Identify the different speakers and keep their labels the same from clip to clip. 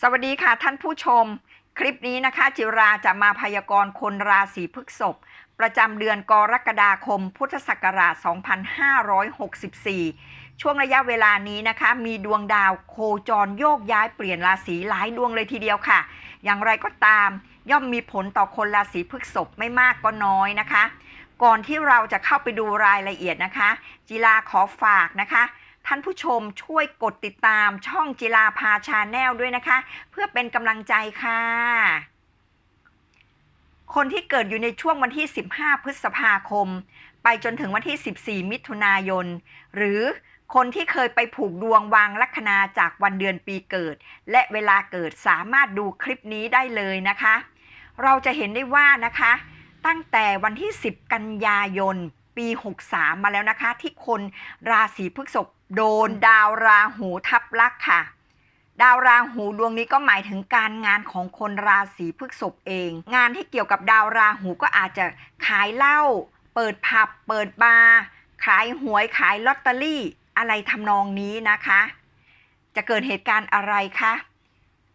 Speaker 1: สวัสดีค่ะท่านผู้ชม คลิปนี้นะคะ จิราจะมาพยากรณ์คนราศีพฤษภประจำเดือนกรกฎาคม พุทธศักราช 2564 ช่วงระยะเวลานี้นะคะ มีดวงดาวโคจรโยกย้ายเปลี่ยนราศีหลายดวงเลยทีเดียวค่ะ อย่างไรก็ตาม ย่อมมีผลต่อคนราศีพฤษภไม่มากก็น้อยนะคะ ก่อนที่เราจะเข้าไปดูรายละเอียดนะคะ จิราขอฝากนะคะ ท่านผู้ชมช่วยกดติดตามช่องจิราพาชาแนลด้วยนะคะ เพื่อเป็นกำลังใจค่ะ คนที่เกิดอยู่ในช่วงวันที่ 15 พฤษภาคม ไปจนถึงวันที่ 14 มิถุนายน หรือคนที่เคยไปผูกดวงวางลัคนาจากวันเดือนปีเกิด และเวลาเกิดสามารถดูคลิปนี้ได้เลยนะคะ เราจะเห็นได้ว่านะคะ ตั้งแต่วันที่ 10 กันยายน ปี 63 มาแล้วนะคะ ที่คนราศีพฤษภโดนดาวราหูทับลักษณ์ค่ะ ดาวราหูดวงนี้ก็หมายถึงการงานของคนราศีพฤษภเอง งานที่เกี่ยวกับดาวราหูก็อาจจะขายเหล้าเปิดผับ เปิดบาร์ขายหวยขายลอตเตอรี่ อะไรทำนองนี้นะคะ จะเกิดเหตุการณ์อะไรคะ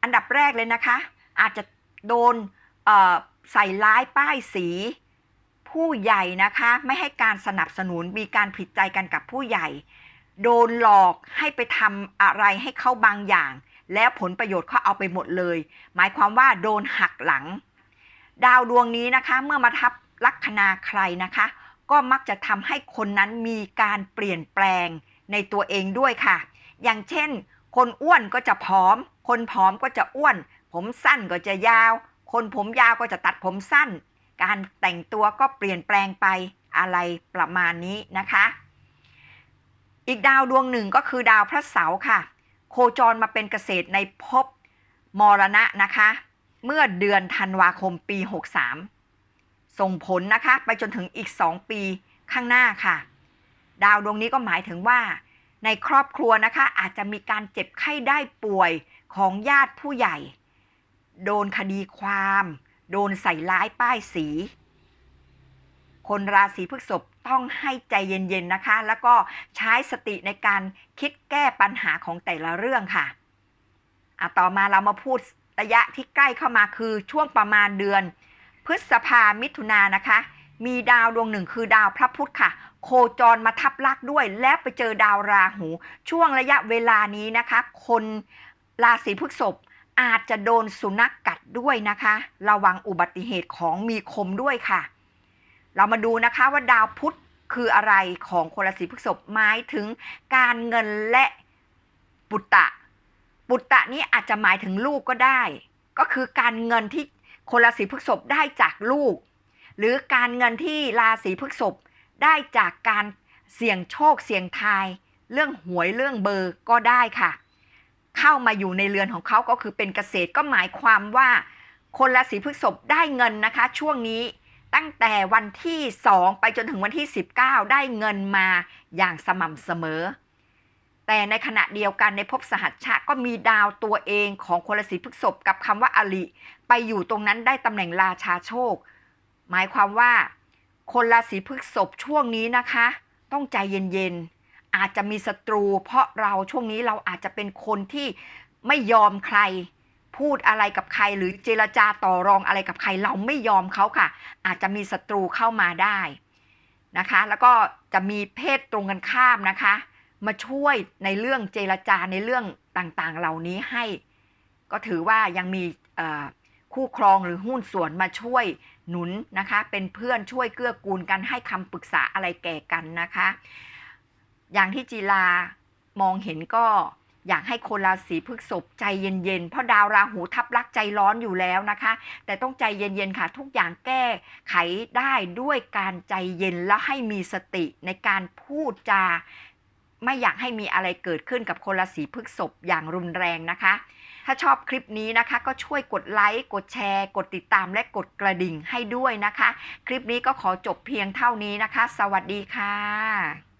Speaker 1: อันดับแรกเลยนะคะ อาจจะโดนเอ่อใส่ร้ายป้ายสี ผู้ใหญ่นะคะ ไม่ให้การสนับสนุนมีการผิดใจกันกับผู้ใหญ่ โดนหลอกให้ไปทำอะไรให้เขาบางอย่าง แล้วผลประโยชน์เขาเอาไปหมดเลย หมายความว่าโดนหักหลัง ดาวดวงนี้นะคะเมื่อมาทับลัคนาใครนะคะ ก็มักจะทำให้คนนั้นมีการเปลี่ยนแปลงในตัวเองด้วยค่ะ อย่างเช่น คนอ้วนก็จะผอม คนผอมก็จะอ้วน ผมสั้นก็จะยาว คนผมยาวก็จะตัดผมสั้น การแต่งตัวก็เปลี่ยนแปลงไปอะไรประมาณนี้นะคะ อีกดาวดวงหนึ่งก็คือดาวพระเสาร์ค่ะ โคจรมาเป็นเกษตรในภพมรณะนะคะ เมื่อเดือนธันวาคมปี 63 ส่งผลนะคะไปจนถึงอีก 2 ปีข้างหน้าค่ะ ดาวดวงนี้ก็หมายถึงว่า ในครอบครัวนะคะอาจจะมีการเจ็บไข้ได้ป่วยของญาติผู้ใหญ่ โดนคดีความ โดนใส่ร้ายป้ายสี คนราศีพฤษภต้องให้ใจเย็นๆนะคะ แล้วก็ใช้สติในการคิดแก้ปัญหาของแต่ละเรื่องค่ะอะต่อมาเรามาพูดระยะที่ใกล้เข้ามาคือช่วงประมาณเดือน พฤษภามิถุนายนนะคะ มีดาวดวงหนึ่งคือดาวพระพุธค่ะ โคจรมาทับลักด้วย และไปเจอดาวราหู ช่วงระยะเวลานี้นะคะ คนราศีพฤษภอาจจะโดนสุนัขกกั ด้วยนะคะ ระวังอุบัติเหตุของมีคมด้วยค่ะ เรามาดูนะคะว่าดาวพุธคืออะไรของคนราศีพฤษภหมายถึงการเงินและปุตตะ ปุตตะนี้อาจจะหมายถึงลูกก็ได้ ก็คือการเงินที่คนราศีพฤษภได้จากลูก หรือการเงินที่ราศีพฤษภได้จากการเสี่ยงโชคเสี่ยงทาย เรื่องหวยเรื่องเบอร์ก็ได้ค่ะ เข้ามาอยู่ในเรือนของเขาก็คือเป็นเกษตรก็หมายความว่า คนราศีพฤษภได้เงินนะคะ ช่วงนี้ตั้งแต่วันที่ 2 ไปจนถึงวันที่ 19 ได้เงินมาอย่างสม่ำเสมอ แต่ในขณะเดียวกันในภพสหัชชะก็มีดาวตัวเองของคนราศีพฤษภกับคำว่าอลิไปอยู่ตรงนั้นได้ตำแหน่งราชาโชค หมายความว่า คนราศีพฤษภช่วงนี้นะคะ ต้องใจเย็นๆ อาจจะมีศัตรู เพราะเราช่วงนี้เราอาจจะเป็นคนที่ไม่ยอมใคร พูดอะไรกับใครหรือเจรจาต่อรองอะไรกับใคร เราไม่ยอมเขาค่ะ อาจจะมีศัตรูเข้ามาได้นะคะ แล้วก็จะมีเพศตรงกันข้ามนะคะ มาช่วยในเรื่องเจรจาในเรื่องต่างๆ เหล่านี้ให้ ก็ถือว่ายังมีคู่ครองหรือหุ้นส่วนมาช่วยหนุนนะคะ เป็นเพื่อนช่วยเกื้อกูลกันให้คำปรึกษาอะไรแก่กันนะคะ อย่างที่จีลามองเห็นก็อยากให้คนราศีพฤษภใจเย็นๆ เพราะดาวราหูทับลักใจร้อนอยู่แล้วนะคะ แต่ต้องใจเย็นๆค่ะ ทุกอย่างแก้ไขได้ด้วยการใจเย็นและให้มีสติในการพูดจา ไม่อยากให้มีอะไรเกิดขึ้นกับคนราศีพฤษภอย่างรุนแรงนะคะ ถ้าชอบคลิปนี้นะคะ ก็ช่วยกดไลค์กดแชร์ กดติดตามและกดกระดิ่งให้ด้วยนะคะ คลิปนี้ก็ขอจบเพียงเท่านี้นะคะ สวัสดีค่ะ